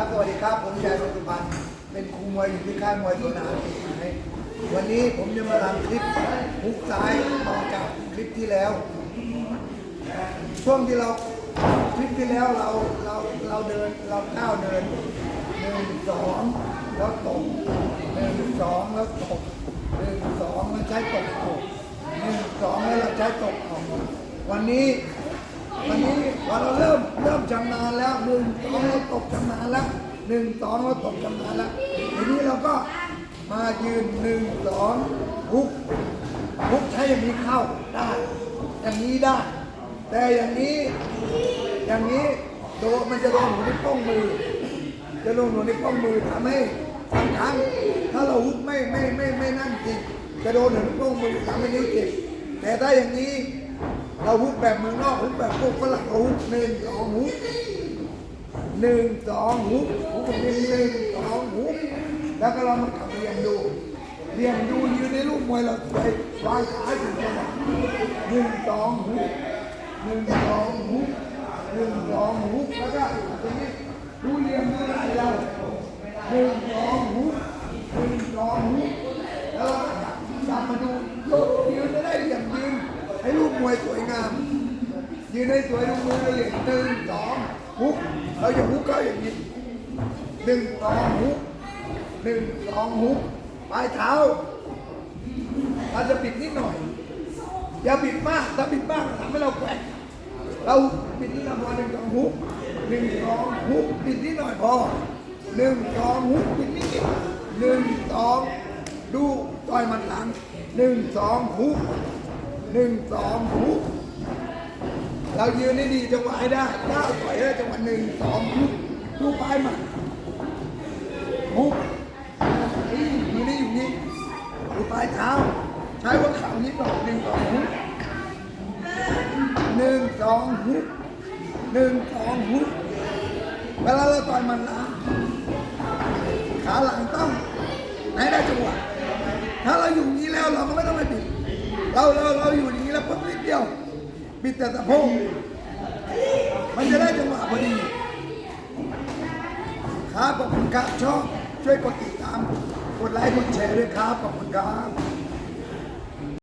ครับ สวัสดีครับ ผมชายสุพรรณเป็นครูมวยอยู่ที่ค่ายมวยสวนามวันนี้ผมจะมาทำคลิปฮุกซ้ายต่อจากคลิปที่แล้ว ช่วงที่เราคลิปที่แล้วเราเราเราเดินเราก้าวเดินหนึ่งสองแล้วตกหนึ่งสองแล้วตกหนึ่งสองแล้วใช้ตกออกหนึ่งสองแล้วเราใช้ตกออกวันนี้ วันนี้พอเราเริ่มเริ่มชำนาญแล้วหนึ่งสองเราตกชำนาญแล้วหนึ่งสองเราตกชำนาญแล้วทีนี้เราก็มายืนหนึ่งสองฮุกฮุกใช้อย่างนี้เข้าได้ อย่างนี้ได้ แต่อย่างนี้อย่างนี้โดนมันจะโดนหัวนิ้วโป้งมือ จะโดนหัวนิ้วโป้งมือทำให้บางครั้งถ้าเราฮุกไม่ไม่ไม่ไม่นั่นจริงจะโดนหัวนิ้วโป้งมือทำให้นิ้วเจ็บแต่ถ้าอย่างนี้ เราฮุกแบบเมืองนอกฮุกแบบพวกฝรั่งเขาฮุกหนึ่งสองฮุกหนึ่งสองฮุกฮุกหนึ่งหนึ่งสองฮุกแล้วก็เรามากลับเรียนดู เรียนดูยืนในรูปมวยเราไปวางขาถึงจังหวะหนึ่งสองฮุกหนึ่งสองฮุกหนึ่งสองฮุกแล้วก็ตรงนี้ดูเรียนดูได้เราหนึ่งสองฮุกหนึ่งสองฮุกแล้วเราก็กลับมาดูโยกยืนจะได้เรียนยืนให้ลูกมวยสวย งาม ยืนให้สวยลูมวยละเอียหนึ่งสองฮุกเราอย่าฮุกเขาอย่างนี้หนึ่งสองฮุกหนึ่งสองฮุกปลายเท้าเราจะบิดนิดหน่อย อย่าบิดมากถ้าบิดมากทำให้เราแกว่งเราบิดนิดหน่อยพอหนึ่งสองฮุกหนึ่งสองฮุกบิดนิดหน่อยพอหนึ่งสองฮุกบิดนิดหนึ่งสองดูต่อยมันหลังหนึ่งสองฮุกหนึ่งสองหุก เรายืนให้ดีจังหวะให้ได้ก้าวถอยได้จังหวะหนึ่งสองหุกดูปลายหมันหุกนี่อยู่นี่อยู่นี่ดูปลายเท้า ใช้หัวเข่านิดหน่อยหนึ่งสองหุกหนึ่งสองหุกหนึ่งสองหุกเวลาเราต่อยมันหลังขาหลังต้องให้ได้จังหวะถ้าเราอยู่นี้แล้วเราก็ไม่ต้องไปบิดเราเราเราอยู่นี้แล้วปุ๊บนิดเดียว ปิดแต่สะโพกมันจะได้จังหวะพอดีครับขอบคุณครับชอบช่วยกดติดตาม กดไลค์ กดแชร์ด้วยครับ ขอบคุณครับ